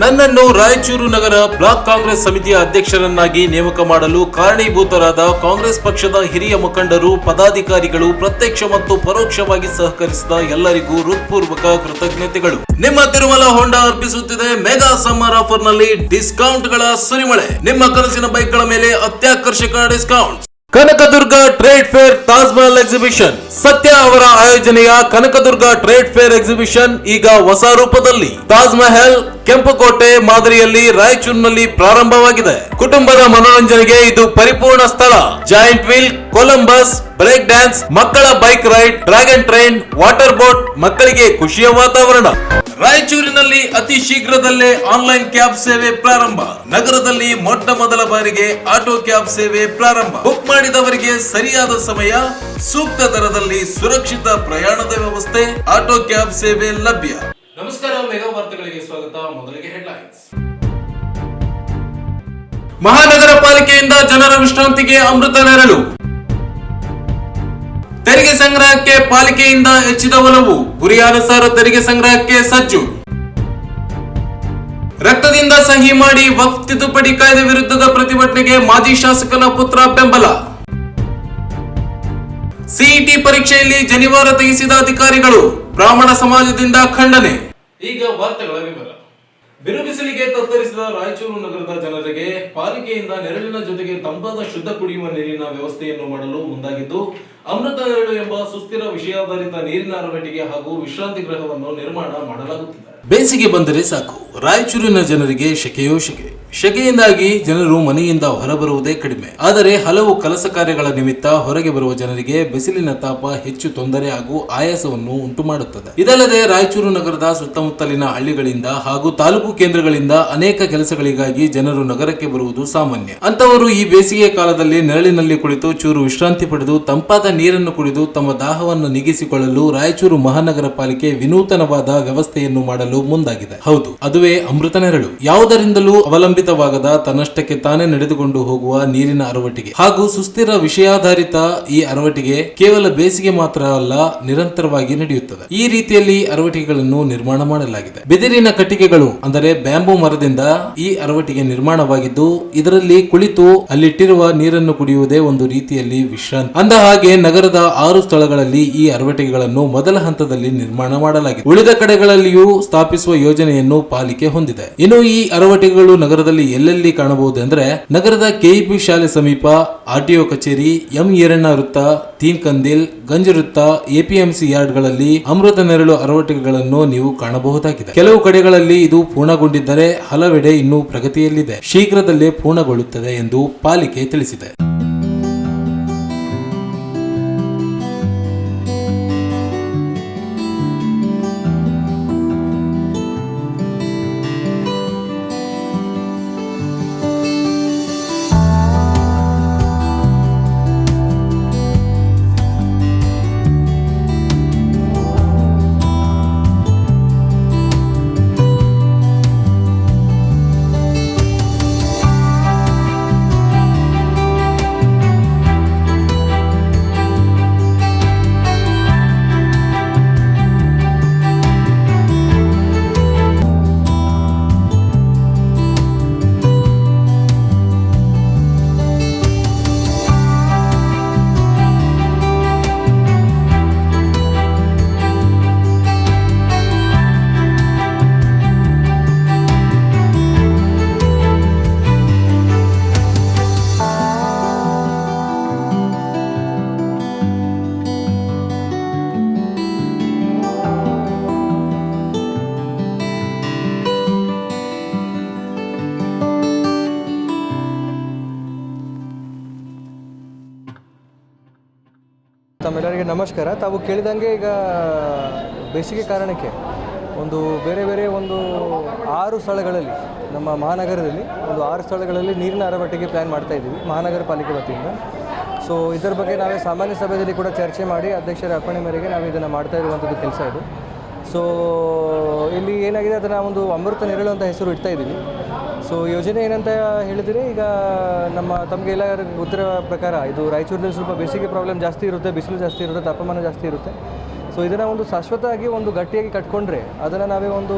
ನನ್ನನ್ನು ರಾಯಚೂರು ನಗರ ಬ್ಲಾಕ್ ಕಾಂಗ್ರೆಸ್ ಸಮಿತಿಯ ಅಧ್ಯಕ್ಷರನ್ನಾಗಿ ನೇಮಕ ಮಾಡಲು ಕಾರಣೀಭೂತರಾದ ಕಾಂಗ್ರೆಸ್ ಪಕ್ಷದ ಹಿರಿಯ ಮುಖಂಡರು, ಪದಾಧಿಕಾರಿಗಳು ಪ್ರತ್ಯಕ್ಷ ಮತ್ತು ಪರೋಕ್ಷವಾಗಿ ಸಹಕರಿಸಿದ ಎಲ್ಲರಿಗೂ ಹೃತ್ಪೂರ್ವಕ ಕೃತಜ್ಞತೆಗಳು. ನಿಮ್ಮ ತಿರುಮಲ ಹೊಂಡಾ ಅರ್ಪಿಸುತ್ತಿದೆ ಮೆಗಾ ಸಮ್ಮರ್ ಆಫರ್ನಲ್ಲಿ ಸುರಿಮಳೆ. ನಿಮ್ಮ ಕನಸಿನ ಬೈಕ್ಗಳ ಮೇಲೆ ಅತ್ಯಾಕರ್ಷಕ discount Kanakadurga trade fair Taj Mahal exhibition. Satya ಅವರ ಆಯೋಜನೆಯ ಕನಕದುರ್ಗ ಟ್ರೇಡ್ ಫೇರ್ ಎಕ್ಸಿಬಿಷನ್ ಈಗ ಹೊಸ ರೂಪದಲ್ಲಿ. ತಾಜ್ ಮಹಲ್ ಕೆಂಪುಕೋಟೆ ಮಾದರಿಯಲ್ಲಿ ರಾಯಚೂರಿನಲ್ಲಿ ಪ್ರಾರಂಭವಾಗಿದೆ. ಕುಟುಂಬದ ಮನೋರಂಜನೆಗೆ ಇದು ಪರಿಪೂರ್ಣ ಸ್ಥಳ. Giant wheel, Columbus break dance, ಮಕ್ಕಳ bike ride dragon train, water boat, ಮಕ್ಕಳಿಗೆ ಖುಷಿಯ ವಾತಾವರಣ. ರಾಯಚೂರಿನಲ್ಲಿ ಅತಿ ಶೀಘ್ರದಲ್ಲೇ ಆನ್ಲೈನ್ ಕ್ಯಾಬ್ ಸೇವೆ ಪ್ರಾರಂಭ. ನಗರದಲ್ಲಿ ಮೊಟ್ಟ ಮೊದಲ ಬಾರಿಗೆ ಆಟೋ ಕ್ಯಾಬ್ ಸೇವೆ ಪ್ರಾರಂಭ. ಬುಕ್ ಮಾಡಿದವರಿಗೆ ಸರಿಯಾದ ಸಮಯ, ಸೂಕ್ತ ದರದಲ್ಲಿ ಸುರಕ್ಷಿತ ಪ್ರಯಾಣದ ವ್ಯವಸ್ಥೆ, ಆಟೋ ಕ್ಯಾಬ್ ಸೇವೆ ಲಭ್ಯ. ನಮಸ್ಕಾರ, ಮೆಗಾ ವಾರ್ತೆಗಳಿಗೆ ಸ್ವಾಗತ. ಮೊದಲಿಗೆ ಹೆಡ್ಲೈನ್ಸ್. ಮಹಾನಗರ ಪಾಲಿಕೆಯಿಂದ ಜನರ ವಿಶ್ರಾಂತಿಗೆ ಅಮೃತ ನೆರಳು. ತೆರಿಗೆ ಸಂಗ್ರಹಕ್ಕೆ ಪಾಲಿಕೆಯಿಂದ ಹೆಚ್ಚಿದ ಒಲವು. ಗುರಿಯಾನುಸಾರ ತೆರಿಗೆ ಸಂಗ್ರಹಕ್ಕೆ ಸಜ್ಜು. ರಕ್ತದಿಂದ ಸಹಿ ಮಾಡಿ ವಕ್ಫ್ ತಿದ್ದುಪಡಿ ಕಾಯ್ದೆ ವಿರುದ್ಧದ ಪ್ರತಿಭಟನೆಗೆ ಮಾಜಿ ಶಾಸಕನ ಪುತ್ರ ಬೆಂಬಲ. ಸಿಇಟಿ ಪರೀಕ್ಷೆಯಲ್ಲಿ ಜನಿವಾರ ತೆಗೆಸಿದ ಅಧಿಕಾರಿಗಳು ಬ್ರಾಹ್ಮಣ ಸಮಾಜದಿಂದ ಖಂಡನೆ. ಈಗ ವಾರ್ತೆಗಳ ವಿವರ. ಬಿರುಬಿಸಿಲಿಗೆ ತತ್ತರಿಸಿದ ರಾಯಚೂರು ನಗರದ ಜನರಿಗೆ ಪಾಲಿಕೆಯಿಂದ ನೆರಳಿನ ಜೊತೆಗೆ ತಂಪಾದ ಶುದ್ಧ ಕುಡಿಯುವ ನೀರಿನ ವ್ಯವಸ್ಥೆಯನ್ನು ಮಾಡಲು ಮುಂದಾಗಿದ್ದು, ಅಮೃತ ನೆರಳು ಎಂಬ ಸುಸ್ಥಿರ ವಿಷಯಾಧಾರಿತ ನೀರಿನ ಅರವಟಿಗೆ ಹಾಗೂ ವಿಶ್ರಾಂತಿ ಗೃಹವನ್ನು ನಿರ್ಮಾಣ ಮಾಡಲಾಗುತ್ತಿದೆ. ಬೇಸಿಗೆ ಬಂದರೆ ಸಾಕು. ರಾಯಚೂರಿನ ಜನರಿಗೆ ಶೆಕೆಯೋ ಶೆಕೆ. ಶೆಕೆಯಿಂದಾಗಿ ಜನರು ಮನೆಯಿಂದ ಹೊರಬರುವುದೇ ಕಡಿಮೆ. ಆದರೆ ಹಲವು ಕೆಲಸ ಕಾರ್ಯಗಳ ನಿಮಿತ್ತ ಹೊರಗೆ ಬರುವ ಜನರಿಗೆ ಬಿಸಿಲಿನ ತಾಪ ಹೆಚ್ಚು ತೊಂದರೆ ಹಾಗೂ ಆಯಾಸವನ್ನು ಉಂಟು ಮಾಡುತ್ತದೆ ಇದಲ್ಲದೆ ರಾಯಚೂರು ನಗರದ ಸುತ್ತಮುತ್ತಲಿನ ಹಳ್ಳಿಗಳಿಂದ ಹಾಗೂ ತಾಲೂಕು ಕೇಂದ್ರಗಳಿಂದ ಅನೇಕ ಕೆಲಸಗಳಿಗಾಗಿ ಜನರು ನಗರಕ್ಕೆ ಬರುವುದು ಸಾಮಾನ್ಯ. ಅಂತವರು ಈ ಬೇಸಿಗೆ ಕಾಲದಲ್ಲಿ ನೆರಳಿನಲ್ಲಿ ಕುಳಿತು ಚೂರು ವಿಶ್ರಾಂತಿ ಪಡೆದು ತಂಪಾದ ನೀರನ್ನು ಕುಡಿದು ತಮ್ಮ ದಾಹವನ್ನು ನೀಗಿಸಿಕೊಳ್ಳಲು ರಾಯಚೂರು ಮಹಾನಗರ ಪಾಲಿಕೆ ವಿನೂತನವಾದ ವ್ಯವಸ್ಥೆಯನ್ನು ಮಾಡಲು ಮುಂದಾಗಿದೆ. ಹೌದು, ಅದುವೇ ಅಮೃತ ನೆರಳು. ಯಾವುದರಿಂದಲೂ ಅವಲಂಬಿತವಾಗದ ತನ್ನಷ್ಟಕ್ಕೆ ತಾನೇ ನಡೆದುಕೊಂಡು ಹೋಗುವ ನೀರಿನ ಅರವಟಿಗೆ. ಹಾಗೂ ಸುಸ್ಥಿರ ವಿಷಯಾಧಾರಿತ ಈ ಅರವಟಿಗೆ ಕೇವಲ ಬೇಸಿಗೆ ಮಾತ್ರ ಅಲ್ಲ, ನಿರಂತರವಾಗಿ ನಡೆಯುತ್ತದೆ. ಈ ರೀತಿಯಲ್ಲಿ ಅರವಟಿಕೆಗಳನ್ನು ನಿರ್ಮಾಣ ಮಾಡಲಾಗಿದೆ. ಬಿದಿರಿನ ಕಟ್ಟಿಗೆಗಳು, ಅಂದರೆ ಬ್ಯಾಂಬೂ ಮರದಿಂದ ಈ ಅರವಟಿಗೆ ನಿರ್ಮಾಣವಾಗಿದ್ದು, ಇದರಲ್ಲಿ ಕುಳಿತು ಅಲ್ಲಿಟ್ಟಿರುವ ನೀರನ್ನು ಕುಡಿಯುವುದೇ ಒಂದು ರೀತಿಯಲ್ಲಿ ವಿಶ್ರಾಂತಿ ಅಂದ ಹಾಗೆ ನಗರದ ಆರು ಸ್ಥಳಗಳಲ್ಲಿ ಈ ಅರವಟಿಕೆಗಳನ್ನು ಮೊದಲ ಹಂತದಲ್ಲಿ ನಿರ್ಮಾಣ ಮಾಡಲಾಗಿದೆ. ಉಳಿದ ಕಡೆಗಳಲ್ಲಿಯೂ ಸ್ಥಾಪಿಸುವ ಯೋಜನೆಯನ್ನು ಪಾಲಿಕೆ ಹೊಂದಿದೆ. ಇನ್ನು ಈ ಅರವಟಿಗೆಗಳು ನಗರದಲ್ಲಿ ಎಲ್ಲೆಲ್ಲಿ ಕಾಣಬಹುದು ಅಂದ್ರೆ ನಗರದ ಕೆಇಪಿ ಶಾಲೆ ಸಮೀಪ ಆರ್ಟಿಒ ಕಚೇರಿ, ಎಂ ಈರಣ್ಣ ವೃತ್ತ, ತೀನ್ ಕಂದಿಲ್, ಗಂಜ್ ವೃತ್ತ, ಎಪಿಎಂಸಿ ಯಾರ್ಡ್ಗಳಲ್ಲಿ ಅಮೃತ ನೆರಳು ಅರವಟಿಕೆಗಳನ್ನು ನೀವು ಕಾಣಬಹುದಾಗಿದೆ. ಕೆಲವು ಕಡೆಗಳಲ್ಲಿ ಇದು ಪೂರ್ಣಗೊಂಡಿದ್ದರೆ ಹಲವೆಡೆ ಇನ್ನೂ ಪ್ರಗತಿಯಲ್ಲಿದೆ. ಶೀಘ್ರದಲ್ಲೇ ಪೂರ್ಣಗೊಳ್ಳುತ್ತದೆ ಎಂದು ಪಾಲಿಕೆ ತಿಳಿಸಿದೆ. ನಮಸ್ಕಾರ. ತಾವು ಕೇಳಿದಂಗೆ ಈಗ ಬೇಸಿಗೆ ಕಾರಣಕ್ಕೆ ಒಂದು ಬೇರೆ ಬೇರೆ ಒಂದು ಆರು ಸ್ಥಳಗಳಲ್ಲಿ, ನಮ್ಮ ಮಹಾನಗರದಲ್ಲಿ ಒಂದು ಆರು ಸ್ಥಳಗಳಲ್ಲಿ ನೀರಿನ ಅರವಟ್ಟಿಗೆ ಪ್ಲ್ಯಾನ್ ಮಾಡ್ತಾ ಇದ್ದೀವಿ, ಮಹಾನಗರ ಪಾಲಿಕೆ ವತಿಯಿಂದ. ಸೊ ಇದರ ಬಗ್ಗೆ ನಾವೇ ಸಾಮಾನ್ಯ ಸಭೆಯಲ್ಲಿ ಕೂಡ ಚರ್ಚೆ ಮಾಡಿ ಅಧ್ಯಕ್ಷರ ಅಪ್ಪಣೆ ಮೇರೆಗೆ ನಾವು ಇದನ್ನು ಮಾಡ್ತಾ ಇರುವಂಥದ್ದು ಕೆಲಸ ಇದು. ಸೊ ಇಲ್ಲಿ ಏನಾಗಿದೆ, ಅದನ್ನು ಒಂದು ಅಮೃತ ನೆರಳು ಅಂತ ಹೆಸರು ಇಡ್ತಾ ಇದ್ದೀವಿ. ಸೊ ಯೋಜನೆ ಏನಂತ ಹೇಳಿದರೆ, ಈಗ ನಮ್ಮ ತಮಗೆಲ್ಲ ಗೊತ್ತಿರೋ ಪ್ರಕಾರ ಇದು ರಾಯಚೂರಿನಲ್ಲಿ ಸ್ವಲ್ಪ ಬೇಸಿಗೆ ಪ್ರಾಬ್ಲಮ್ ಜಾಸ್ತಿ ಇರುತ್ತೆ, ಬಿಸಿಲು ಜಾಸ್ತಿ ಇರುತ್ತೆ, ತಾಪಮಾನ ಜಾಸ್ತಿ ಇರುತ್ತೆ. ಸೊ ಇದನ್ನು ಒಂದು ಶಾಶ್ವತವಾಗಿ ಒಂದು ಗಟ್ಟಿಯಾಗಿ ಕಟ್ಕೊಂಡ್ರೆ, ಅದನ್ನು ನಾವೇ ಒಂದು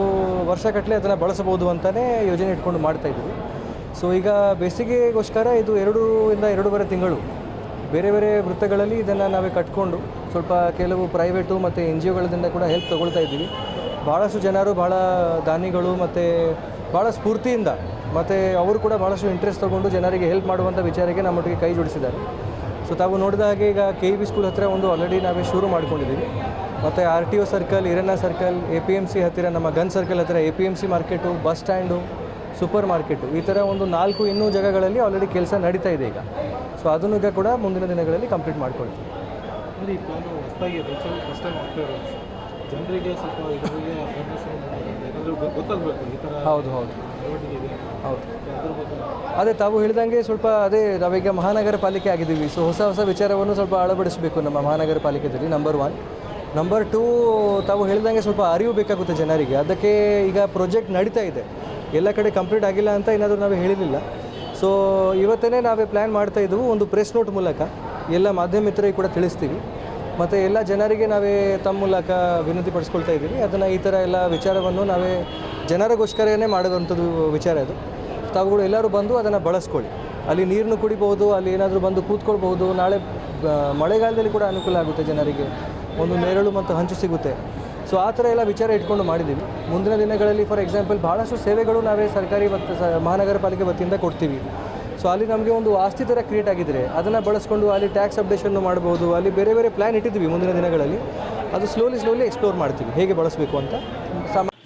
ವರ್ಷ ಕಟ್ಟಲೆ ಅದನ್ನು ಬಳಸಬಹುದು ಅಂತಲೇ ಯೋಜನೆ ಇಟ್ಕೊಂಡು ಮಾಡ್ತಾ ಇದ್ದೀವಿ. ಸೊ ಈಗ ಬೇಸಿಗೆಗೋಸ್ಕರ ಇದು ಎರಡು ಇಂದ ಎರಡೂವರೆ ತಿಂಗಳು, ಬೇರೆ ಬೇರೆ ವೃತ್ತಗಳಲ್ಲಿ ಇದನ್ನು ನಾವೇ ಕಟ್ಕೊಂಡು, ಸ್ವಲ್ಪ ಕೆಲವು ಪ್ರೈವೇಟು ಮತ್ತು ಎನ್ ಜಿ ಒಗಳಿಂದ ಕೂಡ ಹೆಲ್ಪ್ ತೊಗೊಳ್ತಾ ಇದ್ದೀವಿ. ಭಾಳಷ್ಟು ಜನರು ಭಾಳ ದಾನಿಗಳು ಮತ್ತು ಭಾಳ ಸ್ಫೂರ್ತಿಯಿಂದ ಮತ್ತು ಅವರು ಕೂಡ ಭಾಳಷ್ಟು ಇಂಟ್ರೆಸ್ಟ್ ತೊಗೊಂಡು ಜನರಿಗೆ ಹೆಲ್ಪ್ ಮಾಡುವಂಥ ವಿಚಾರಕ್ಕೆ ನಮ್ಮೊಟ್ಟಿಗೆ ಕೈ ಜೋಡಿಸಿದ್ದಾರೆ. ಸೊ ತಾವು ನೋಡಿದ ಹಾಗೆ ಈಗ ಕೆ ಬಿ ಸ್ಕೂಲ್ ಹತ್ತಿರ ಒಂದು ಆಲ್ರೆಡಿ ನಾವೇ ಶುರು ಮಾಡ್ಕೊಂಡಿದ್ದೀವಿ. ಮತ್ತು R T O circle Iranna circle A P M C ಹತ್ತಿರ ನಮ್ಮ ಗನ್ ಸರ್ಕಲ್ ಹತ್ತಿರ A P M C market bus stand super market ಈ ಥರ ಒಂದು ನಾಲ್ಕು ಇನ್ನೂ ಜಾಗಗಳಲ್ಲಿ ಆಲ್ರೆಡಿ ಕೆಲಸ ನಡೀತಾ ಇದೆ ಈಗ. ಸೊ ಅದನ್ನು ಈಗ ಕೂಡ ಮುಂದಿನ ದಿನಗಳಲ್ಲಿ ಕಂಪ್ಲೀಟ್ ಮಾಡ್ಕೊಳ್ತೀವಿ. ಹೌದು ಹೌದು. ಹೌದು. ಅದೇ ತಾವು ಹೇಳಿದಂಗೆ ಸ್ವಲ್ಪ ಅದೇ ನಾವೀಗ ಮಹಾನಗರ ಪಾಲಿಕೆ ಆಗಿದ್ದೀವಿ. ಸೊ ಹೊಸ ಹೊಸ ವಿಚಾರವನ್ನು ಸ್ವಲ್ಪ ಅಳವಡಿಸಬೇಕು ನಮ್ಮ ಮಹಾನಗರ ಪಾಲಿಕೆದಲ್ಲಿ ನಂಬರ್ ಒನ್ ನಂಬರ್ ಟೂ ತಾವು ಹೇಳಿದಂಗೆ ಸ್ವಲ್ಪ ಅರಿವು ಬೇಕಾಗುತ್ತೆ ಜನರಿಗೆ. ಅದಕ್ಕೆ ಈಗ ಪ್ರಾಜೆಕ್ಟ್ ನಡೀತಾ ಇದೆ. ಎಲ್ಲ ಕಡೆ ಕಂಪ್ಲೀಟ್ ಆಗಿಲ್ಲ ಅಂತ ಏನಾದರೂ ನಾವು ಹೇಳಿರಲಿಲ್ಲ. ಸೊ ಇವತ್ತೇ ನಾವೇ ಪ್ಲ್ಯಾನ್ ಮಾಡ್ತಾ ಇದ್ದೆವು ಒಂದು ಪ್ರೆಸ್ ನೋಟ್ ಮೂಲಕ ಎಲ್ಲ ಮಾಧ್ಯಮ ಮಿತ್ರರಿಗೆ ಕೂಡ ತಿಳಿಸ್ತೀವಿ. ಮತ್ತು ಎಲ್ಲ ಜನರಿಗೆ ನಾವೇ ತಮ್ಮ ಮೂಲಕ ವಿನಂತಿ ಪಡಿಸ್ಕೊಳ್ತಾ ಇದ್ದೀವಿ. ಅದನ್ನು ಈ ಥರ ಎಲ್ಲ ವಿಚಾರವನ್ನು ನಾವೇ ಜನರಿಗೋಸ್ಕರನೇ ಮಾಡುವಂಥದ್ದು ವಿಚಾರ ಅದು. ತಾವುಗಳು ಎಲ್ಲರೂ ಬಂದು ಅದನ್ನು ಬಳಸ್ಕೊಳ್ಳಿ. ಅಲ್ಲಿ ನೀರನ್ನು ಕುಡಿಬಹುದು, ಅಲ್ಲಿ ಏನಾದರೂ ಬಂದು ಕೂತ್ಕೊಳ್ಬಹುದು. ನಾಳೆ ಮಳೆಗಾಲದಲ್ಲಿ ಕೂಡ ಅನುಕೂಲ ಆಗುತ್ತೆ ಜನರಿಗೆ. ಒಂದು ನೆರಳು ಮತ್ತು ಹಂಚು ಸಿಗುತ್ತೆ. ಸೊ ಆ ಥರ ಎಲ್ಲ ವಿಚಾರ ಇಟ್ಕೊಂಡು ಮಾಡಿದ್ದೀವಿ. ಮುಂದಿನ ದಿನಗಳಲ್ಲಿ ಫಾರ್ ಎಕ್ಸಾಂಪಲ್ ಭಾಳಷ್ಟು ಸೇವೆಗಳು ನಾವೇ ಸರ್ಕಾರಿ ಮತ್ತು ಮಹಾನಗರ ಪಾಲಿಕೆ ವತಿಯಿಂದ ಕೊಡ್ತೀವಿ. ಸೊ ಅಲ್ಲಿ ನಮಗೆ ಒಂದು ಆಸ್ತಿ ಥರ ಕ್ರಿಯೇಟ್ ಆಗಿದ್ದರೆ ಅದನ್ನು ಬಳಸ್ಕೊಂಡು ಅಲ್ಲಿ ಟ್ಯಾಕ್ಸ್ ಅಪ್ಡೇಷನ್ನು ಮಾಡ್ಬೋದು, ಅಲ್ಲಿ ಬೇರೆ ಬೇರೆ ಪ್ಲ್ಯಾನ್ ಇಟ್ಟಿದ್ವಿ ಮುಂದಿನ ದಿನಗಳಲ್ಲಿ. ಅದು ಸ್ಲೋಲಿ ಸ್ಲೋಲಿ ಎಕ್ಸ್ಪ್ಲೋರ್ ಮಾಡ್ತೀವಿ. ಹೇಗೆ ಬಳಸಬೇಕು ಅಂತ.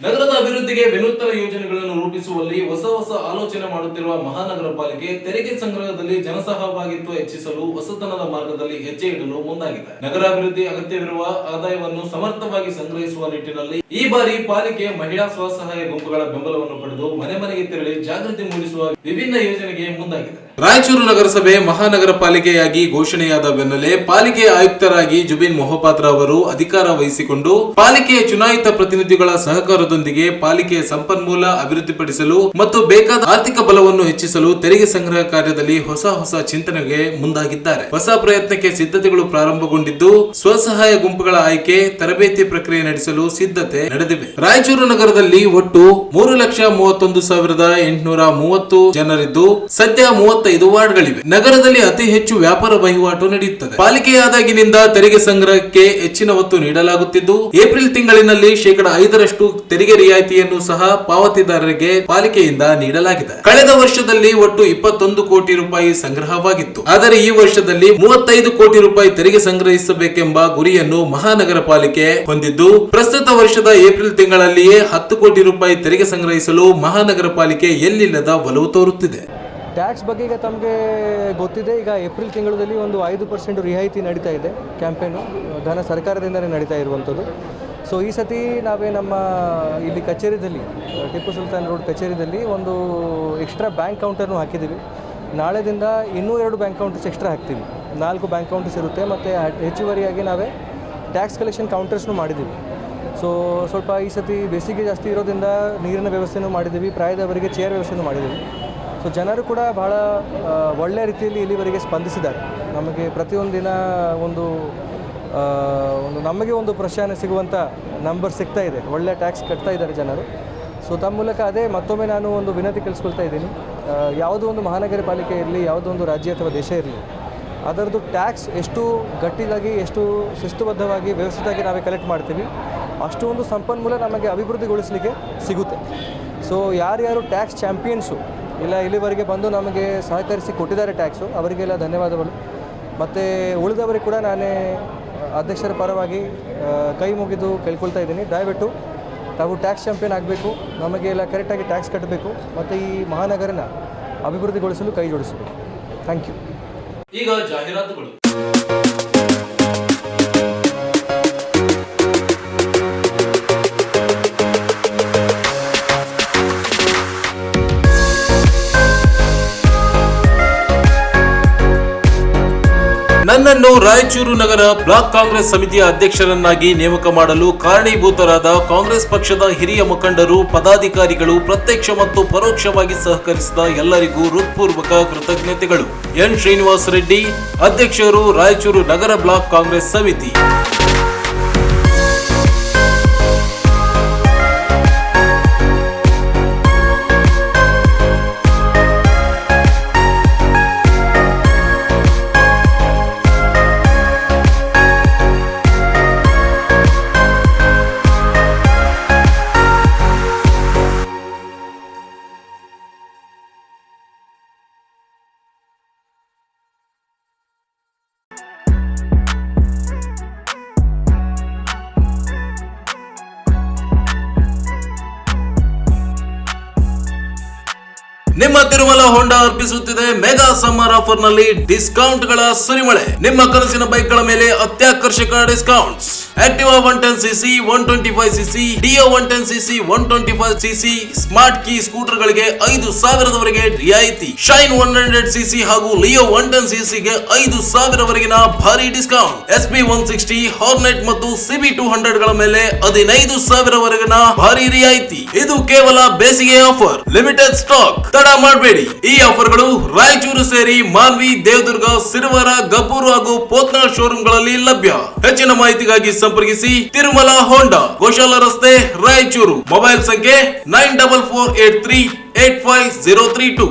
ನಗರದ ಅಭಿವೃದ್ಧಿಗೆ ವಿನೂತನ ಯೋಜನೆಗಳನ್ನು ರೂಪಿಸುವಲ್ಲಿ ಹೊಸ ಹೊಸ ಆಲೋಚನೆ ಮಾಡುತ್ತಿರುವ ಮಹಾನಗರ ಪಾಲಿಕೆ ತೆರಿಗೆ ಸಂಗ್ರಹದಲ್ಲಿ ಜನಸಹಭಾಗಿತ್ವ ಹೆಚ್ಚಿಸಲು ಹೊಸತನದ ಮಾರ್ಗದಲ್ಲಿ ಹೆಜ್ಜೆ ಇಡಲು ಮುಂದಾಗಿದೆ. ನಗರಾಭಿವೃದ್ಧಿ ಅಗತ್ಯವಿರುವ ಆದಾಯವನ್ನು ಸಮರ್ಥವಾಗಿ ಸಂಗ್ರಹಿಸುವ ನಿಟ್ಟಿನಲ್ಲಿ ಈ ಬಾರಿ ಪಾಲಿಕೆ ಮಹಿಳಾ ಸ್ವಸಹಾಯ ಗುಂಪುಗಳ ಬೆಂಬಲವನ್ನು ಪಡೆದು ಮನೆ ಮನೆಗೆ ತೆರಳಿ ಜಾಗೃತಿ ಮೂಡಿಸುವ ವಿಭಿನ್ನ ಯೋಜನೆಗೆ ಮುಂದಾಗಿದೆ. ರಾಯಚೂರು ನಗರಸಭೆ ಮಹಾನಗರ ಪಾಲಿಕೆಯಾಗಿ ಘೋಷಣೆಯಾದ ಬೆನ್ನಲ್ಲೇ ಪಾಲಿಕೆ ಆಯುಕ್ತರಾಗಿ ಜುಬಿನ್ ಮೊಹಪಾತ್ರ ಅವರು ಅಧಿಕಾರ ವಹಿಸಿಕೊಂಡು ಪಾಲಿಕೆಯ ಚುನಾಯಿತ ಪ್ರತಿನಿಧಿಗಳ ಸಹಕಾರದೊಂದಿಗೆ ಪಾಲಿಕೆಯ ಸಂಪನ್ಮೂಲ ಅಭಿವೃದ್ಧಿಪಡಿಸಲು ಮತ್ತು ಬೇಕಾದ ಆರ್ಥಿಕ ಬಲವನ್ನು ಹೆಚ್ಚಿಸಲು ತೆರಿಗೆ ಸಂಗ್ರಹ ಕಾರ್ಯದಲ್ಲಿ ಹೊಸ ಹೊಸ ಚಿಂತನೆಗೆ ಮುಂದಾಗಿದ್ದಾರೆ. ಹೊಸ ಪ್ರಯತ್ನಕ್ಕೆ ಸಿದ್ಧತೆಗಳು ಪ್ರಾರಂಭಗೊಂಡಿದ್ದು, ಸ್ವಸಹಾಯ ಗುಂಪುಗಳ ಆಯ್ಕೆ, ತರಬೇತಿ ಪ್ರಕ್ರಿಯೆ ನಡೆಸಲು ಸಿದ್ಧತೆ ನಡೆದಿವೆ. ರಾಯಚೂರು ನಗರದಲ್ಲಿ ಒಟ್ಟು ಮೂರು ಲಕ್ಷ ಮೂವತ್ತೊಂದು ಸಾವಿರದ ಎಂಟುನೂರ ಮೂವತ್ತು ಜನರಿದ್ದು, ಸದ್ಯ ಮೂವತ್ತೈದು ವಾರ್ಡ್ಗಳಿವೆ. ನಗರದಲ್ಲಿ ಅತಿ ಹೆಚ್ಚು ವ್ಯಾಪಾರ ವಹಿವಾಟು ನಡೆಯುತ್ತದೆ. ಪಾಲಿಕೆಯಾದಾಗಿನಿಂದ ತೆರಿಗೆ ಸಂಗ್ರಹಕ್ಕೆ ಹೆಚ್ಚಿನ ಒತ್ತು ನೀಡಲಾಗುತ್ತಿದ್ದು, ಏಪ್ರಿಲ್ ತಿಂಗಳಿನಲ್ಲಿ ಶೇಕಡ ಐದರಷ್ಟು ತೆರಿಗೆ ರಿಯಾಯಿತಿಯನ್ನು ಸಹ ಪಾವತಿದಾರರಿಗೆ ಪಾಲಿಕೆಯಿಂದ ನೀಡಲಾಗಿದೆ. ಕಳೆದ ವರ್ಷದಲ್ಲಿ ಒಟ್ಟು ಇಪ್ಪತ್ತೊಂದು ಕೋಟಿ ರೂಪಾಯಿ ಸಂಗ್ರಹವಾಗಿತ್ತು. ಆದರೆ ಈ ವರ್ಷದಲ್ಲಿ ಮೂವತ್ತೈದು ಕೋಟಿ ರೂಪಾಯಿ ತೆರಿಗೆ ಸಂಗ್ರಹಿಸಬೇಕೆಂಬ ಗುರಿಯನ್ನು ಮಹಾನಗರ ಪಾಲಿಕೆ ಹೊಂದಿದ್ದು, ಪ್ರಸ್ತುತ ವರ್ಷದ ಏಪ್ರಿಲ್ ತಿಂಗಳಲ್ಲಿಯೇ ಹತ್ತು ಕೋಟಿ ರೂಪಾಯಿ ತೆರಿಗೆ ಸಂಗ್ರಹಿಸಲು ಮಹಾನಗರ ಪಾಲಿಕೆ ಎಲ್ಲಿಲ್ಲದ ಒಲವು ತೋರುತ್ತಿದೆ. ಟ್ಯಾಕ್ಸ್ ಬಗ್ಗೆ ಈಗ ತಮಗೆ ಗೊತ್ತಿದೆ, ಈಗ ಏಪ್ರಿಲ್ ತಿಂಗಳಲ್ಲಿ ಒಂದು ಐದು ಪರ್ಸೆಂಟ್ ರಿಯಾಯಿತಿ ನಡೀತಾ ಇದೆ ಕ್ಯಾಂಪೇನು ಧನ ಸರ್ಕಾರದಿಂದಲೇ ನಡೀತಾ ಇರುವಂಥದ್ದು. ಸೊ ಈ ಸತಿ ನಾವೇ ನಮ್ಮ ಇಲ್ಲಿ ಕಚೇರಿದಲ್ಲಿ, ಟಿಪ್ಪು ಸುಲ್ತಾನ್ ರೋಡ್ ಕಚೇರಿದಲ್ಲಿ ಒಂದು ಎಕ್ಸ್ಟ್ರಾ ಬ್ಯಾಂಕ್ ಕೌಂಟರ್ನು ಹಾಕಿದ್ದೀವಿ. ನಾಳೆದಿಂದ ಇನ್ನೂ ಎರಡು ಬ್ಯಾಂಕ್ ಕೌಂಟರ್ಸ್ ಎಕ್ಸ್ಟ್ರಾ ಹಾಕ್ತೀವಿ. ನಾಲ್ಕು ಬ್ಯಾಂಕ್ ಕೌಂಟರ್ಸ್ ಇರುತ್ತೆ ಮತ್ತು ಹೆಚ್ಚುವರಿಯಾಗಿ ನಾವೇ ಟ್ಯಾಕ್ಸ್ ಕಲೆಕ್ಷನ್ ಕೌಂಟರ್ಸ್ನು ಮಾಡಿದ್ದೀವಿ. ಸೊ ಸ್ವಲ್ಪ ಈ ಸತಿ ಬೇಸಿಗೆ ಜಾಸ್ತಿ ಇರೋದ್ರಿಂದ ನೀರಿನ ವ್ಯವಸ್ಥೆನೂ ಮಾಡಿದ್ದೀವಿ, ಪ್ರಾಯದವರಿಗೆ ಚೇರ್ ವ್ಯವಸ್ಥೆನೂ ಮಾಡಿದ್ದೀವಿ. ಸೊ ಜನರು ಕೂಡ ಆ, ಒಳ್ಳೆಯ ರೀತಿಯಲ್ಲಿ ಇಲ್ಲಿವರೆಗೆ ಸ್ಪಂದಿಸಿದ್ದಾರೆ. ನಮಗೆ ಪ್ರತಿಯೊಂದು ದಿನ ಒಂದು ಒಂದು ನಮಗೆ ಒಂದು ಪ್ರೋತ್ಸಾಹನ ಸಿಗುವಂಥ ನಂಬರ್ ಸಿಗ್ತಾ ಇದೆ. ಒಳ್ಳೆ ಟ್ಯಾಕ್ಸ್ ಕಟ್ತಾ ಇದ್ದಾರೆ ಜನರು. ಸೊ ತಮ್ಮ ಮೂಲಕ ಅದೇ ಮತ್ತೊಮ್ಮೆ ನಾನು ಒಂದು ವಿನಂತಿ ಕಳಿಸ್ಕೊಳ್ತಾ ಇದ್ದೀನಿ. ಯಾವುದೋ ಒಂದು ಮಹಾನಗರ ಪಾಲಿಕೆ ಇರಲಿ ಯಾವುದೋ ಒಂದು ರಾಜ್ಯ ಅಥವಾ ದೇಶ ಇರಲಿ ಅದರದ್ದು ಟ್ಯಾಕ್ಸ್ ಎಷ್ಟು ಗಟ್ಟಿಯಾಗಿ ಎಷ್ಟು ಶಿಸ್ತುಬದ್ಧವಾಗಿ ವ್ಯವಸ್ಥಿತವಾಗಿ ನಾವೇ ಕಲೆಕ್ಟ್ ಮಾಡ್ತೀವಿ ಅಷ್ಟು ಒಂದು ಸಂಪನ್ಮೂಲ ನಮಗೆ ಅಭಿವೃದ್ಧಿಗೊಳಿಸಲಿಕ್ಕೆ ಸಿಗುತ್ತೆ. ಸೊ ಯಾರ್ಯಾರು ಟ್ಯಾಕ್ಸ್ ಚಾಂಪಿಯನ್ಸು ಇಲ್ಲ, ಇಲ್ಲಿವರೆಗೆ ಬಂದು ನಮಗೆ ಸಹಕರಿಸಿ ಕೊಟ್ಟಿದ್ದಾರೆ ಟ್ಯಾಕ್ಸು. ಅವರಿಗೆಲ್ಲ ಧನ್ಯವಾದಗಳು. ಮತ್ತು ಉಳಿದವರಿಗೆ ಕೂಡ ನಾನೇ ಅಧ್ಯಕ್ಷರ ಪರವಾಗಿ ಕೈ ಮುಗಿದು ಕೇಳ್ಕೊಳ್ತಾ ಇದ್ದೀನಿ. ದಯವಿಟ್ಟು ತಾವು ಟ್ಯಾಕ್ಸ್ ಚಾಂಪಿಯನ್ ಆಗಬೇಕು. ನಮಗೆ ಎಲ್ಲ ಕರೆಕ್ಟಾಗಿ ಟ್ಯಾಕ್ಸ್ ಕಟ್ಟಬೇಕು. ಮತ್ತು ಈ ಮಹಾನಗರನ ಅಭಿವೃದ್ಧಿಗೊಳಿಸಲು ಕೈ ಜೋಡಿಸಬೇಕು. Thank you. ಈಗ ಜಾಹೀರಾತುಗಳು. ನನ್ನನ್ನು ರಾಯಚೂರು ನಗರ ಬ್ಲಾಕ್ ಕಾಂಗ್ರೆಸ್ ಸಮಿತಿಯ ಅಧ್ಯಕ್ಷರನ್ನಾಗಿ ನೇಮಕ ಮಾಡಲು ಕಾರಣೀಭೂತರಾದ ಕಾಂಗ್ರೆಸ್ ಪಕ್ಷದ ಹಿರಿಯ ಮುಖಂಡರು, ಪದಾಧಿಕಾರಿಗಳು ಪ್ರತ್ಯಕ್ಷ ಮತ್ತು ಪರೋಕ್ಷವಾಗಿ ಸಹಕರಿಸಿದ ಎಲ್ಲರಿಗೂ ಹೃತ್ಪೂರ್ವಕ ಕೃತಜ್ಞತೆಗಳು. ಎನ್ ಶ್ರೀನಿವಾಸ್ ರೆಡ್ಡಿ, ಅಧ್ಯಕ್ಷರು ರಾಯಚೂರು ನಗರ ಬ್ಲಾಕ್ ಕಾಂಗ್ರೆಸ್ ಸಮಿತಿ. ಅರ್ಪಿಸುತ್ತಿದೆ ಮೆಗಾ ಸಮ್ಮರ್ ಆಫರ್ನಲ್ಲಿ ಡಿಸ್ಕೌಂಟ್ಗಳ ಸುರಿಮಳೆ. ನಿಮ್ಮ ಕನಸಿನ ಬೈಕ್ಗಳ ಮೇಲೆ ಅತ್ಯಾಕರ್ಷಕ discounts Activa one ten CC one twenty five CC Dio one ten CC one twenty five CC smart key scooter ಗಳಿಗೆ ಐದು ಸಾವಿರದವರೆಗೆ ರಿಯಾಯಿತಿ. ಶೈನ್ ಒನ್ ಹಂಡ್ರೆಡ್ ಸಿಸಿ ಹಾಗೂ ಲಿಯೋ ಒನ್ ಟೆನ್ ಸಿಸಿಗೆ ಐದು ಸಾವಿರವರೆಗಿನ ಭಾರಿ discount S B one sixty Hornet ಮತ್ತು ಸಿಬಿ ಟೂ ಹಂಡ್ರೆಡ್ಗಳ ಮೇಲೆ ಹದಿನೈದು ಸಾವಿರವರೆಗಿನ ಭಾರಿ ರಿಯಾಯಿತಿ. ಇದು ಕೇವಲ ಬೇಸಿಗೆ ಆಫರ್ ಲಿಮಿಟೆಡ್ ಸ್ಟಾಕ್ ತಡ ಮಾಡಬೇಡಿ. ಈ ಆಫರ್ಗಳು ರಾಯಚೂರು ಸೇರಿ ಮಾನ್ವಿ, ದೇವದುರ್ಗ, ಸಿರುವರ ಗಬ್ಬೂರು ಹಾಗೂ ಪೋತ್ನ ಶೋರೂಮ್ಗಳಲ್ಲಿ ಲಭ್ಯ. ಹೆಚ್ಚಿನ ಮಾಹಿತಿಗಾಗಿ ಸಂಪರ್ಕಿಸಿ ತಿರುಮಲ, ಹೋಂಡಾ, ಗೋಶಾಲ ರಸ್ತೆ, ರಾಯಚೂರು. ಮೊಬೈಲ್ ಸಂಖ್ಯೆ nine double four eight three eight five zero three two.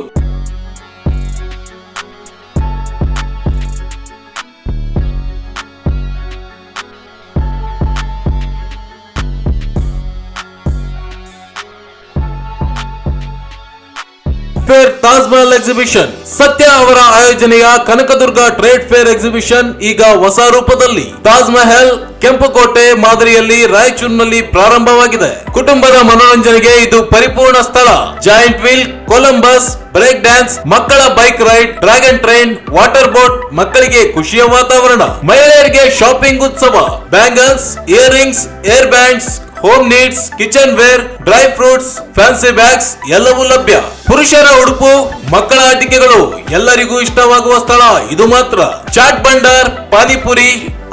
Fair Taj Mahal exhibition Satya ಅವರ ಆಯೋಜನೆಯ ಕನಕದುರ್ಗ ಟ್ರೇಡ್ ಫೇರ್ ಎಕ್ಸಿಬಿಷನ್ ಈಗ ಹೊಸ ರೂಪದಲ್ಲಿ. ತಾಜ್ ಮಹಲ್ ಕೆಂಪುಕೋಟೆ ಮಾದರಿಯಲ್ಲಿ ರಾಯಚೂರಿನಲ್ಲಿ ಪ್ರಾರಂಭವಾಗಿದೆ. ಕುಟುಂಬದ ಮನೋರಂಜನೆಗೆ ಇದು ಪರಿಪೂರ್ಣ ಸ್ಥಳ. Giant wheel Columbus break dance ಮಕ್ಕಳ bike ride dragon train water boat ಮಕ್ಕಳಿಗೆ ಖುಷಿಯ ವಾತಾವರಣ. ಮಹಿಳೆಯರಿಗೆ ಶಾಪಿಂಗ್ ಉತ್ಸವ. Bangles earrings hair bands home needs kitchenware dry fruits fancy bags ಎಲ್ಲವೂ ಲಭ್ಯ. ಪುರುಷರ ಉಡುಪು, ಮಕ್ಕಳ ಆಟಿಕೆಗಳು ಎಲ್ಲರಿಗೂ ಇಷ್ಟವಾಗುವ ಸ್ಥಳ ಇದು ಮಾತ್ರ. Chaat bhandar, panipuri,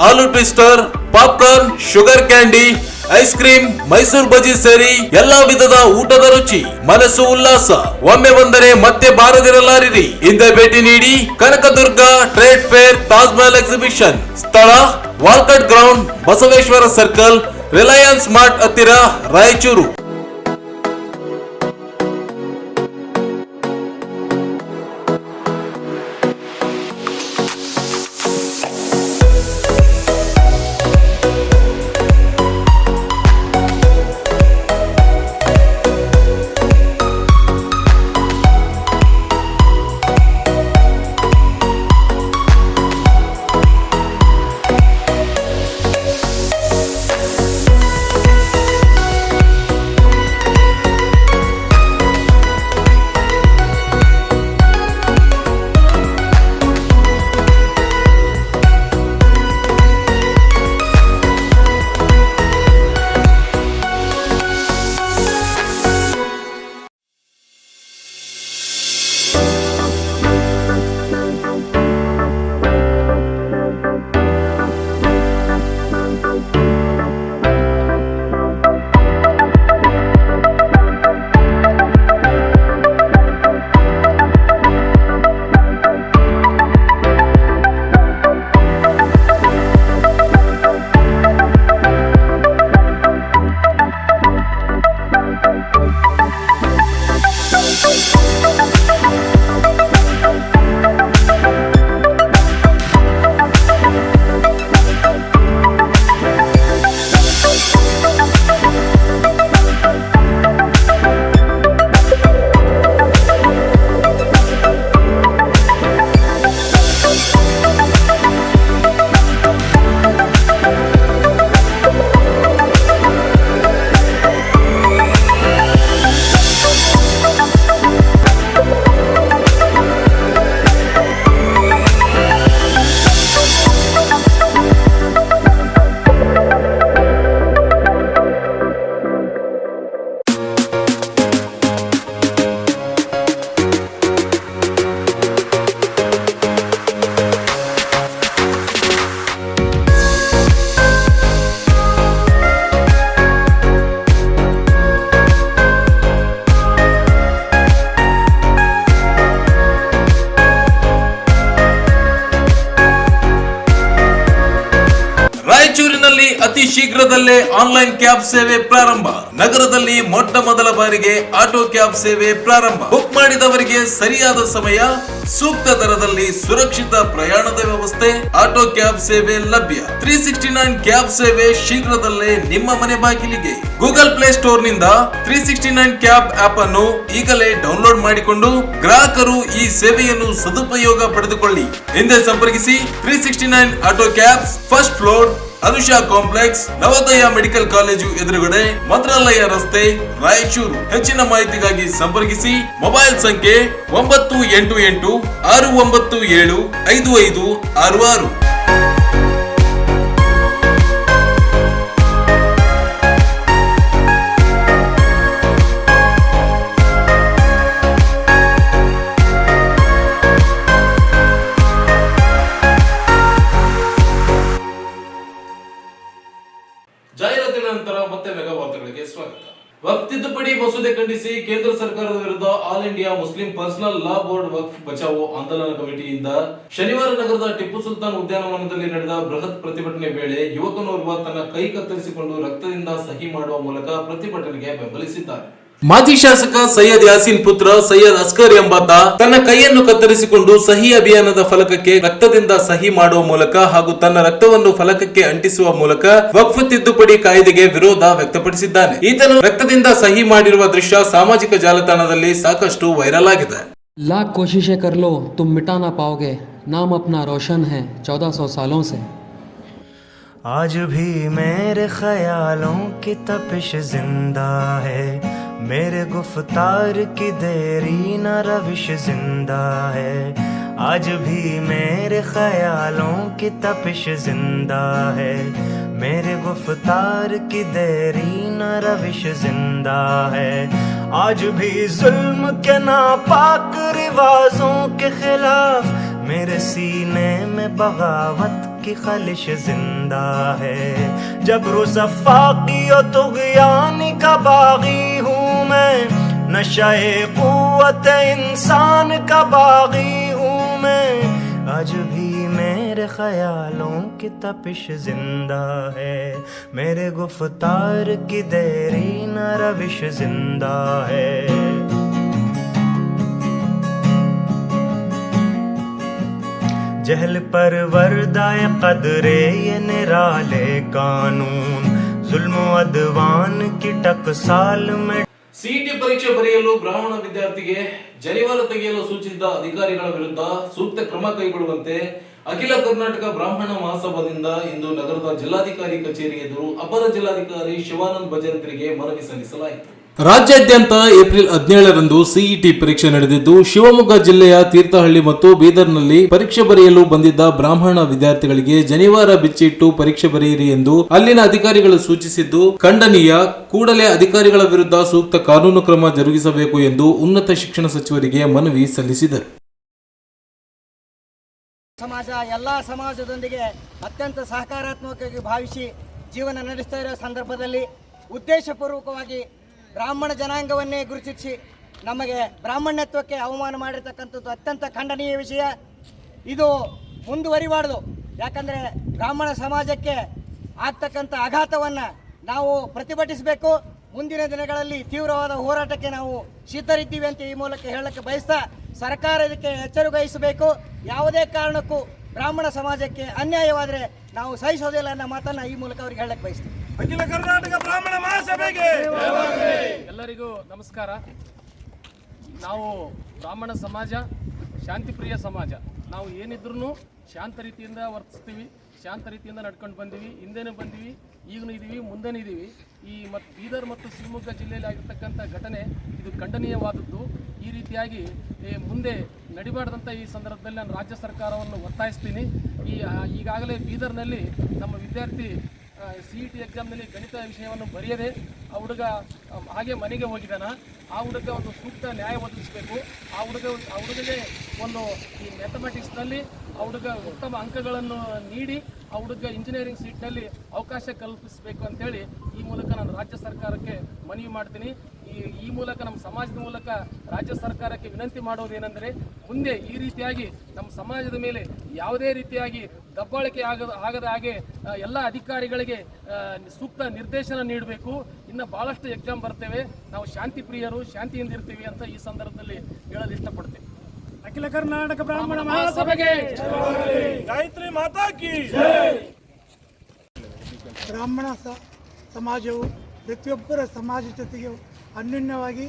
aloo twister, popcorn, sugar candy, ice cream, Mysore bajji ಸೇರಿ ಎಲ್ಲಾ ವಿಧದ ಊಟದ ರುಚಿ, ಮನಸ್ಸು ಉಲ್ಲಾಸ. ಒಮ್ಮೆ ಬಂದರೆ ಮತ್ತೆ ಬಾರದಿರಲಾರಿರಿ. ಹಿಂದೆ ಭೇಟಿ ನೀಡಿ Kanakadurga trade fair Taj Mahal exhibition. ಸ್ಥಳ, Walkat ground, Basaveshwara circle Reliance Mart ಹತ್ತಿರ ರಾಯಚೂರು. ಆನ್ಲೈನ್ ಕ್ಯಾಬ್ ಸೇವೆ ಪ್ರಾರಂಭ. ನಗರದಲ್ಲಿ ಮೊಟ್ಟ ಮೊದಲ ಬಾರಿಗೆ ಆಟೋ ಕ್ಯಾಬ್ ಸೇವೆ ಪ್ರಾರಂಭ. ಬುಕ್ ಮಾಡಿದವರಿಗೆ ಸರಿಯಾದ ಸಮಯ, ಸೂಕ್ತ ದರದಲ್ಲಿ ಸುರಕ್ಷಿತ ಪ್ರಯಾಣದ ವ್ಯವಸ್ಥೆ, ಆಟೋ ಕ್ಯಾಬ್ ಸೇವೆ ಲಭ್ಯ. ತ್ರೀ ಸಿಕ್ಸ್ಟಿ ನೈನ್ ಕ್ಯಾಬ್ ಸೇವೆ ಶೀಘ್ರದಲ್ಲೇ ನಿಮ್ಮ ಮನೆ ಬಾಗಿಲಿಗೆ. Google play ಸ್ಟೋರ್ನಿಂದ three sixty nine cab app ಅನ್ನು ಈಗಲೇ ಡೌನ್ಲೋಡ್ ಮಾಡಿಕೊಂಡು ಗ್ರಾಹಕರು ಈ ಸೇವೆಯನ್ನು ಸದುಪಯೋಗ ಪಡೆದುಕೊಳ್ಳಿ. ಹಿಂದೆ ಸಂಪರ್ಕಿಸಿ three sixty nine auto cab first floor Anusha complex, Navodaya medical college ಎದುರುಗಡೆ ಮಂತ್ರಾಲಯ ರಸ್ತೆ, ರಾಯಚೂರು. ಹೆಚ್ಚಿನ ಮಾಹಿತಿಗಾಗಿ ಸಂಪರ್ಕಿಸಿ, ಮೊಬೈಲ್ ಸಂಖ್ಯೆ ಒಂಬತ್ತು ಎಂಟು ಎಂಟು ಆರು ಒಂಬತ್ತು ಏಳು ಐದು ಐದು ಆರು ಆರು. ವಕ್ಫ್ ತಿದ್ದುಪಡಿ ಮಸೂದೆ ಖಂಡಿಸಿ ಕೇಂದ್ರ ಸರ್ಕಾರದ ವಿರುದ್ಧ all India Muslim personal law board Waqf Bachao Andolan ಕಮಿಟಿಯಿಂದ ಶನಿವಾರ ನಗರದ ಟಿಪ್ಪು ಸುಲ್ತಾನ್ ಉದ್ಯಾನವನದಲ್ಲಿ ನಡೆದ ಬೃಹತ್ ಪ್ರತಿಭಟನೆ ವೇಳೆ ಯುವಕನೋರ್ವ ತನ್ನ ಕೈ ಕತ್ತರಿಸಿಕೊಂಡು ರಕ್ತದಿಂದ ಸಹಿ ಮಾಡುವ ಮೂಲಕ ಪ್ರತಿಭಟನೆಗೆ ಬೆಂಬಲಿಸಿದ್ದಾರೆ. ಮಾಜಿ ಶಾಸಕ ಸೈಯದ್ ಯಾಸೀನ್ ಪುತ್ರ ಸೈಯದ್ ಅಸ್ಕರ್ ಎಂಬಾತ ತನ್ನ ಕೈಯನ್ನು ಕತ್ತರಿಸಿಕೊಂಡು ಸಹಿ ಅಭಿಯಾನದ ಫಲಕಕ್ಕೆ ರಕ್ತದಿಂದ ಸಹಿ ಮಾಡುವ ಮೂಲಕ ಹಾಗೂ ತನ್ನ ರಕ್ತವನ್ನು ಫಲಕಕ್ಕೆ ಅಂಟಿಸುವ ಮೂಲಕ ವಕ್ಫ್ ತಿದ್ದುಪಡಿ ಕಾಯ್ದೆಗೆ ವಿರೋಧ ವ್ಯಕ್ತಪಡಿಸಿದ್ದಾನೆ ಈತನು ರಕ್ತದಿಂದ ಸಹಿ ಮಾಡಿರುವ ದೃಶ್ಯ ಸಾಮಾಜಿಕ ಜಾಲತಾಣದಲ್ಲಿ ಸಾಕಷ್ಟು ವೈರಲ್ ಆಗಿದೆ लाख कोशिशें कर लो तुम मिटा ना पाओगे नाम अपना रोशन है चौदह सौ सालों से आज भी मेरे ख्यालों की तपिश जिंदा है मेरे गुफ्तार की देरी न रविश ज़िंदा है। आज भी मेरे ख्यालों की तपिश ज़िंदा है। मेरे गुफ्तार की देरी न रविश ज़िंदा है। आज भी जुल्म के नापाक रिवाजों के खिलाफ मेरे सीने में बगावत की खलिश ज़िंदा है। जब रुसफाकी और तुगयानी का बागी हूँ میں نشہ قوت انسان کا باغی ہوں میں۔ آج بھی میرے خیالوں کی تپش زندہ ہے۔ میرے گفتار کی دیری نہ روش زندہ ہے۔ جہل پر وردہ قدرے یہ نرالے قانون۔ ظلم و ادوان کی ٹک سال میں ಸಿಇಟಿ ಪರೀಕ್ಷೆ ಬರೆಯಲು ಬ್ರಾಹ್ಮಣ ವಿದ್ಯಾರ್ಥಿಗೆ ಜನಿವಾರ ತೆಗೆಯಲು ಸೂಚಿಸಿದ ಅಧಿಕಾರಿಗಳ ವಿರುದ್ಧ ಸೂಕ್ತ ಕ್ರಮ ಕೈಗೊಳ್ಳುವಂತೆ ಅಖಿಲ ಕರ್ನಾಟಕ ಬ್ರಾಹ್ಮಣ ಮಹಾಸಭಾದಿಂದ ಇಂದು ನಗರದ ಜಿಲ್ಲಾಧಿಕಾರಿ ಕಚೇರಿ ಎದುರು ಅಪರ ಜಿಲ್ಲಾಧಿಕಾರಿ ಶಿವಾನಂದ್ ಭಜಂತ್ರಿಗೆ ಮನವಿ ಸಲ್ಲಿಸಲಾಯಿತು. ರಾಜ್ಯಾದ್ಯಂತ ಏಪ್ರಿಲ್ ಹದಿನೇಳರಂದು ಸಿಇಟಿ ಪರೀಕ್ಷೆ ನಡೆದಿದ್ದು, ಶಿವಮೊಗ್ಗ ಜಿಲ್ಲೆಯ ತೀರ್ಥಹಳ್ಳಿ ಮತ್ತು ಬೀದರ್ನಲ್ಲಿ ಪರೀಕ್ಷೆ ಬರೆಯಲು ಬಂದಿದ್ದ ಬ್ರಾಹ್ಮಣ ವಿದ್ಯಾರ್ಥಿಗಳಿಗೆ ಜನಿವಾರ ಬಿಚ್ಚಿಟ್ಟು ಪರೀಕ್ಷೆ ಬರೆಯಿರಿ ಎಂದು ಅಲ್ಲಿನ ಅಧಿಕಾರಿಗಳು ಸೂಚಿಸಿದ್ದು, ಖಂಡನೀಯ, ಕೂಡಲೇ ಅಧಿಕಾರಿಗಳ ವಿರುದ್ಧ ಸೂಕ್ತ ಕಾನೂನು ಕ್ರಮ ಜರುಗಿಸಬೇಕು ಎಂದು ಉನ್ನತ ಶಿಕ್ಷಣ ಸಚಿವರಿಗೆ ಮನವಿ ಸಲ್ಲಿಸಿದರು. ಸಮಾಜ, ಎಲ್ಲಾ ಸಮಾಜದೊಂದಿಗೆ ಅತ್ಯಂತ ಸಹಕಾರಾತ್ಮಕವಾಗಿ ಭಾವಿಸಿ ಜೀವನ ನಡೆಸ್ತಾ ಇರೋ ಸಂದರ್ಭದಲ್ಲಿ ಉದ್ದೇಶಪೂರ್ವಕವಾಗಿ ಬ್ರಾಹ್ಮಣ ಜನಾಂಗವನ್ನೇ ಗುರುತಿಸಿ ನಮಗೆ ಬ್ರಾಹ್ಮಣ್ಯತ್ವಕ್ಕೆ ಅವಮಾನ ಮಾಡಿರ್ತಕ್ಕಂಥದ್ದು ಅತ್ಯಂತ ಖಂಡನೀಯ ವಿಷಯ. ಇದು ಮುಂದುವರಿಬಾರ್ದು. ಯಾಕಂದರೆ ಬ್ರಾಹ್ಮಣ ಸಮಾಜಕ್ಕೆ ಆಗ್ತಕ್ಕಂಥ ಆಘಾತವನ್ನು ನಾವು ಪ್ರತಿಭಟಿಸಬೇಕು. ಮುಂದಿನ ದಿನಗಳಲ್ಲಿ ತೀವ್ರವಾದ ಹೋರಾಟಕ್ಕೆ ನಾವು ಸಿದ್ಧರಿದ್ದೀವಿ ಅಂತ ಈ ಮೂಲಕ ಹೇಳಕ್ಕೆ ಬಯಸ್ತಾ ಸರ್ಕಾರ ಇದಕ್ಕೆ ಎಚ್ಚರಿಕೆಯಿಸಬೇಕು ಯಾವುದೇ ಕಾರಣಕ್ಕೂ ಬ್ರಾಹ್ಮಣ ಸಮಾಜಕ್ಕೆ ಅನ್ಯಾಯವಾದರೆ ನಾವು ಸಹಿಸೋದಿಲ್ಲ ಅನ್ನೋ ಮಾತನ್ನು ಈ ಮೂಲಕ ಅವ್ರಿಗೆ ಹೇಳಕ್ಕೆ ಬಯಸ್ತೀವಿ ಅಖಿಲ ಕರ್ನಾಟಕ ಬ್ರಾಹ್ಮಣ ಮಹಾಸಭೆಗೆ. ಎಲ್ಲರಿಗೂ ನಮಸ್ಕಾರ. ನಾವು ಬ್ರಾಹ್ಮಣ ಸಮಾಜ, ಶಾಂತಿಪ್ರಿಯ ಸಮಾಜ. ನಾವು ಏನಿದ್ರೂ ಶಾಂತ ರೀತಿಯಿಂದ ವರ್ತಿಸ್ತೀವಿ, ಶಾಂತ ರೀತಿಯಿಂದ ನಡ್ಕೊಂಡು ಬಂದೀವಿ, ಹಿಂದೆನೂ ಬಂದೀವಿ ಈಗಲೂ ಇದ್ದೀವಿ ಮುಂದೆನೂ ಇದ್ದೀವಿ ಈ ಮತ್ತು ಬೀದರ್ ಮತ್ತು ಶಿವಮೊಗ್ಗ ಜಿಲ್ಲೆಯಲ್ಲಿ ಆಗಿರ್ತಕ್ಕಂಥ ಘಟನೆ ಇದು ಖಂಡನೀಯವಾದದ್ದು. ಈ ರೀತಿಯಾಗಿ ಮುಂದೆ ನಡಿಬಾರ್ದಂಥ ಈ ಸಂದರ್ಭದಲ್ಲಿ ನಾನು ರಾಜ್ಯ ಸರ್ಕಾರವನ್ನು ಒತ್ತಾಯಿಸ್ತೀನಿ. ಈ ಈಗಾಗಲೇ ಬೀದರ್ನಲ್ಲಿ ನಮ್ಮ ವಿದ್ಯಾರ್ಥಿ ಸಿ ಇ ಟಿ ಎಕ್ಸಾಮ್ನಲ್ಲಿ ಗಣಿತ ವಿಷಯವನ್ನು ಬರೆಯದೆ ಆ ಹುಡುಗ ಹಾಗೆ ಮನೆಗೆ ಹೋಗಿದ್ದಾನ. ಆ ಹುಡುಗ ಒಂದು ಸೂಕ್ತ ನ್ಯಾಯ ಒದಗಿಸಬೇಕು. ಆ ಹುಡುಗ, ಆ ಹುಡುಗನೇ ಒಂದು ಈ ಮ್ಯಾಥಮೆಟಿಕ್ಸ್ನಲ್ಲಿ ಆ ಹುಡುಗ ಉತ್ತಮ ಅಂಕಗಳನ್ನು ನೀಡಿ, ಆ ಹುಡುಗ ಇಂಜಿನಿಯರಿಂಗ್ ಸೀಟ್ನಲ್ಲಿ ಅವಕಾಶ ಕಲ್ಪಿಸಬೇಕು ಅಂತೇಳಿ ಈ ಮೂಲಕ ನಾನು ರಾಜ್ಯ ಸರ್ಕಾರಕ್ಕೆ ಮನವಿ ಮಾಡ್ತೀನಿ. ಈ ಈ ಮೂಲಕ ನಮ್ಮ ಸಮಾಜದ ಮೂಲಕ ರಾಜ್ಯ ಸರ್ಕಾರಕ್ಕೆ ವಿನಂತಿ ಮಾಡೋದೇನೆಂದರೆ ಮುಂದೆ ಈ ರೀತಿಯಾಗಿ ನಮ್ಮ ಸಮಾಜದ ಮೇಲೆ ಯಾವುದೇ ರೀತಿಯಾಗಿ ದಬ್ಬಾಳಿಕೆ ಆಗದ ಆಗದ ಹಾಗೆ ಎಲ್ಲ ಅಧಿಕಾರಿಗಳಿಗೆ ಸೂಕ್ತ ನಿರ್ದೇಶನ ನೀಡಬೇಕು. ಇನ್ನು ಭಾಳಷ್ಟು ಎಕ್ಸಾಮ್ ಬರ್ತೇವೆ. ನಾವು ಶಾಂತಿ ಪ್ರಿಯರು ಶಾಂತಿಯಿಂದ ಇರ್ತೀವಿ ಅಂತ ಈ ಸಂದರ್ಭದಲ್ಲಿ ಹೇಳಲು ಇಷ್ಟಪಡ್ತೇವೆ ಅಖಿಲ ಕರ್ನಾಟಕ ಬ್ರಾಹ್ಮಣ ಮಹಾಸಭೆಗೆ ಗಾಯತ್ರಿ ಮಾತಾ ಕಿ ಬ್ರಾಹ್ಮಣ ಸಮಾಜವು ಪ್ರತಿಯೊಬ್ಬರ ಸಮಾಜ ಜೊತೆಗೆ ಅನ್ಯೋನ್ಯವಾಗಿ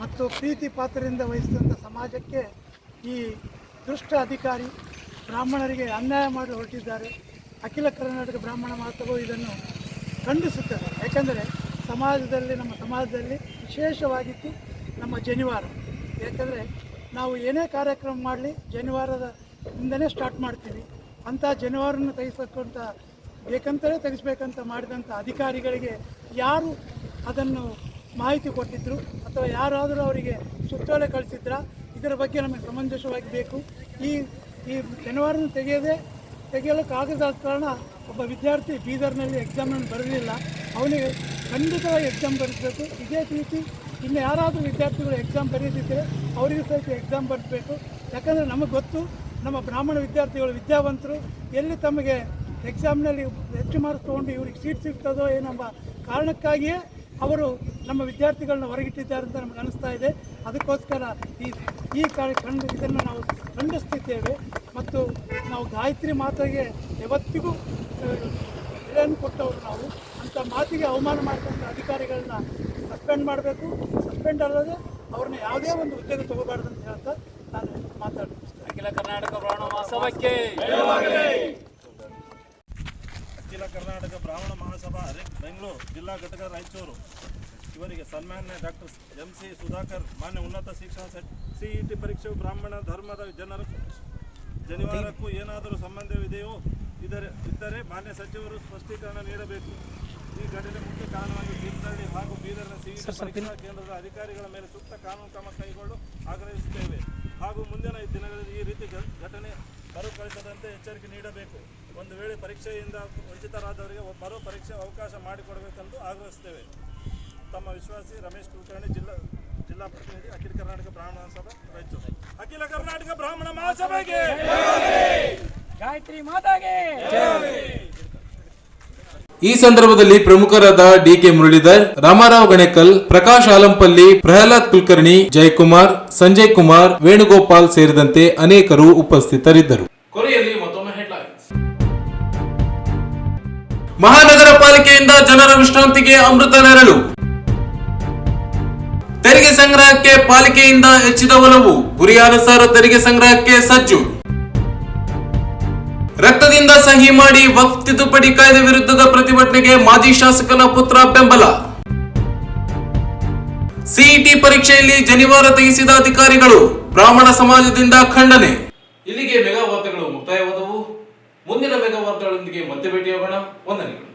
ಮತ್ತು ಪ್ರೀತಿ ಪಾತ್ರದಿಂದ ವಹಿಸಿದಂಥ ಸಮಾಜಕ್ಕೆ ಈ ದುಷ್ಟ ಅಧಿಕಾರಿ ಬ್ರಾಹ್ಮಣರಿಗೆ ಅನ್ಯಾಯ ಮಾಡಿ ಹೊರಟಿದ್ದಾರೆ. ಅಖಿಲ ಕರ್ನಾಟಕ ಬ್ರಾಹ್ಮಣ ಮಹತ್ವವು ಇದನ್ನು ಖಂಡಿಸುತ್ತದೆ. ಯಾಕೆಂದರೆ ಸಮಾಜದಲ್ಲಿ, ನಮ್ಮ ಸಮಾಜದಲ್ಲಿ ವಿಶೇಷವಾಗಿತ್ತು ನಮ್ಮ ಜನಿವಾರ. ಯಾಕಂದರೆ ನಾವು ಏನೇ ಕಾರ್ಯಕ್ರಮ ಮಾಡಲಿ, ಜನಿವಾರದ ಇಂದನೇ ಸ್ಟಾರ್ಟ್ ಮಾಡ್ತೀವಿ. ಅಂಥ ಜನಿವಾರನ್ನು ತೆಗೆಸಕ್ಕಂಥ ಬೇಕಂತಲೇ ತೆಗೆಸ್ಬೇಕಂತ ಮಾಡಿದಂಥ ಅಧಿಕಾರಿಗಳಿಗೆ ಯಾರು ಅದನ್ನು ಮಾಹಿತಿ ಕೊಟ್ಟಿದ್ದರು ಅಥವಾ ಯಾರಾದರೂ ಅವರಿಗೆ ಸುತ್ತೋಲೆ ಕಳಿಸಿದ್ರ, ಇದರ ಬಗ್ಗೆ ನಮಗೆ ಸಮಂಜಸವಾಗಿ ಬೇಕು. ಈ ಈ ಜನಿವಾರನ ತೆಗೆಯದೆ ತೆಗೆಯಲಿಕ್ಕಾಗದ ಕಾರಣ ಒಬ್ಬ ವಿದ್ಯಾರ್ಥಿ ಬೀದರ್ನಲ್ಲಿ ಎಕ್ಸಾಮನ್ನು ಬರಲಿಲ್ಲ ಅವನಿಗೆ ಖಂಡಿತವಾಗಿ ಎಕ್ಸಾಮ್ ಬರೆಸಬೇಕು. ಇದೇ ರೀತಿ ಇನ್ನು ಯಾರಾದರೂ ವಿದ್ಯಾರ್ಥಿಗಳು ಎಕ್ಸಾಮ್ ಬರೆಯದಿದ್ದರೆ ಅವರಿಗೂ ಸಹಿತ ಎಕ್ಸಾಮ್ ಬರೆಸಬೇಕು. ಯಾಕಂದರೆ ನಮಗೆ ಗೊತ್ತು, ನಮ್ಮ ಬ್ರಾಹ್ಮಣ ವಿದ್ಯಾರ್ಥಿಗಳು ವಿದ್ಯಾವಂತರು ಎಲ್ಲಿ ತಮಗೆ ಎಕ್ಸಾಮ್ನಲ್ಲಿ ಹೆಚ್ಚು ಮಾರ್ಕ್ಸ್ ತೊಗೊಂಡು ಇವ್ರಿಗೆ ಸೀಟ್ ಸಿಗ್ತದೋ ಏನೆಂಬ ಕಾರಣಕ್ಕಾಗಿಯೇ ಅವರು ನಮ್ಮ ವಿದ್ಯಾರ್ಥಿಗಳನ್ನ ಹೊರಗಿಟ್ಟಿದ್ದಾರೆ ಅಂತ ನಮಗೆ ಅನಿಸ್ತಾ ಇದೆ. ಅದಕ್ಕೋಸ್ಕರ ಈ ಈ ಕಾರ್ಯ ಖಂಡ ಇದನ್ನು ನಾವು ಖಂಡಿಸ್ತಿದ್ದೇವೆ. ಮತ್ತು ನಾವು ಗಾಯತ್ರಿ ಮಾತೆಗೆ ಯಾವತ್ತಿಗೂ ಬೆಲೆಯನ್ನು ಕೊಟ್ಟವರು ನಾವು. ಅಂಥ ಮಾತಿಗೆ ಅವಮಾನ ಮಾಡಿದಂಥ ಅಧಿಕಾರಿಗಳನ್ನ ಸಸ್ಪೆಂಡ್ ಮಾಡಬೇಕು. ಸಸ್ಪೆಂಡ್ ಅಲ್ಲದೆ ಅವ್ರನ್ನ ಯಾವುದೇ ಒಂದು ಉದ್ಯೋಗ ತಗೋಬಾರ್ದು ಅಂತ ಹೇಳ್ತಾ ನಾನು ಮಾತಾಡ್ತೀನಿ. ಅಖಿಲ ಕರ್ನಾಟಕ ಪ್ರಾಣ ಮಹಾಸಭಾಕ್ಕೆ ಅಖಿಲ ಕರ್ನಾಟಕ ಬ್ರಾಹ್ಮಣ ಮಹಾಸಭಾ ಬೆಂಗಳೂರು ಜಿಲ್ಲಾ ಘಟಕ ರಾಯಚೂರು. ಇವರಿಗೆ ಸನ್ಮಾನ್ಯ ಡಾಕ್ಟರ್ ಎಂ ಸಿ ಸುಧಾಕರ್ ಮಾನ್ಯ ಉನ್ನತ ಶಿಕ್ಷಣ ಸಿಇಟಿ ಪರೀಕ್ಷೆ ಬ್ರಾಹ್ಮಣ ಧರ್ಮದ ಜನರ ಜನಿವಾರಕ್ಕೂ ಏನಾದರೂ ಸಂಬಂಧವಿದೆಯೋ ಇದರ ಇದ್ದರೆ ಮಾನ್ಯ ಸಚಿವರು ಸ್ಪಷ್ಟೀಕರಣ ನೀಡಬೇಕು. ಈ ಘಟನೆ ಮುಖ್ಯ ಕಾರಣವಾಗಿ ತೀರ್ಥಹಳ್ಳಿ ಹಾಗೂ ಬೀದರ್ನ ಸಿಇಟಿ ಪರೀಕ್ಷಾ ಕೇಂದ್ರದ ಅಧಿಕಾರಿಗಳ ಮೇಲೆ ಸೂಕ್ತ ಕಾನೂನು ಕ್ರಮ ಕೈಗೊಳ್ಳಲು ಆಗ್ರಹಿಸುತ್ತೇವೆ. ಹಾಗೂ ಮುಂದಿನ ದಿನಗಳಲ್ಲಿ ಈ ರೀತಿ ಘಟನೆ ಮರುಕಳಿಸದಂತೆ ಎಚ್ಚರಿಕೆ ನೀಡಬೇಕು. ಒಂದು ವೇಳೆ ಪರೀಕ್ಷೆಯಿಂದ ವಂಚಿತರಾದವರಿಗೆ ಮರು ಪರೀಕ್ಷೆ ಅವಕಾಶ ಮಾಡಿಕೊಡಬೇಕೆಂದು ಆಗ್ರಹಿಸುತ್ತೇವೆ. ತಮ್ಮ ವಿಶ್ವಾಸಿ ರಮೇಶ್ ಕುಲಕರ್ಣಿ ಜಿಲ್ಲಾ ಜಿಲ್ಲಾ ಪ್ರತಿನಿಧಿ ಅಖಿಲ ಕರ್ನಾಟಕ ಬ್ರಾಹ್ಮಣ ಸಭಾ ರಾಯಚೂರು. ಅಖಿಲ ಕರ್ನಾಟಕ ಬ್ರಾಹ್ಮಣ ಮಹಾಸಭೆಗೆ! ಗಾಯತ್ರಿ ಮಾತಾಗೆ! ಈ ಸಂದರ್ಭದಲ್ಲಿ ಪ್ರಮುಖರಾದ ಡಿಕೆ ಮುರಳೀಧರ್ ರಾಮರಾವ್ ಗಣೇಕಲ್ ಪ್ರಕಾಶ್ ಆಲಂಪಲ್ಲಿ ಪ್ರಹ್ಲಾದ್ ಕುಲಕರ್ಣಿ ಜಯಕುಮಾರ್ ಸಂಜಯ್ ಕುಮಾರ್ ವೇಣುಗೋಪಾಲ್ ಸೇರಿದಂತೆ ಅನೇಕರು ಉಪಸ್ಥಿತರಿದ್ದರು. ಮಹಾನಗರ ಪಾಲಿಕೆಯಿಂದ ಜನರ ವಿಶ್ರಾಂತಿಗೆ ಅಮೃತ ನೆರಳು. ತೆರಿಗೆ ಸಂಗ್ರಹಕ್ಕೆ ಪಾಲಿಕೆಯಿಂದ ಹೆಚ್ಚಿದ ಒಲವು. ಗುರಿಯಾನುಸಾರ ತೆರಿಗೆ ಸಂಗ್ರಹಕ್ಕೆ ಸಜ್ಜು. ರಕ್ತದಿಂದ ಸಹಿ ಮಾಡಿ ವಕ್ಫ್ ತಿದ್ದುಪಡಿ ಕಾಯ್ದೆ ವಿರುದ್ಧದ ಪ್ರತಿಭಟನೆಗೆ ಮಾಜಿ ಶಾಸಕನ ಪುತ್ರ ಬೆಂಬಲ. ಸಿಇಟಿ ಪರೀಕ್ಷೆಯಲ್ಲಿ ಜನಿವಾರ ತೆಗೆಸಿದ ಅಧಿಕಾರಿಗಳು ಬ್ರಾಹ್ಮಣ ಸಮಾಜದಿಂದ ಖಂಡನೆ. ಇಲ್ಲಿಗೆ ಮೆಗಾ ವಾರ್ತೆಗಳು ಮುಕ್ತಾಯವಾದವು. ಮುಂದಿನ ಮೆಗಾ ವಾರ್ತೆಗಳೊಂದಿಗೆ ಮತ್ತೆ ಭೇಟಿಯಾಗೋಣ. ವಂದನೆಗಳು.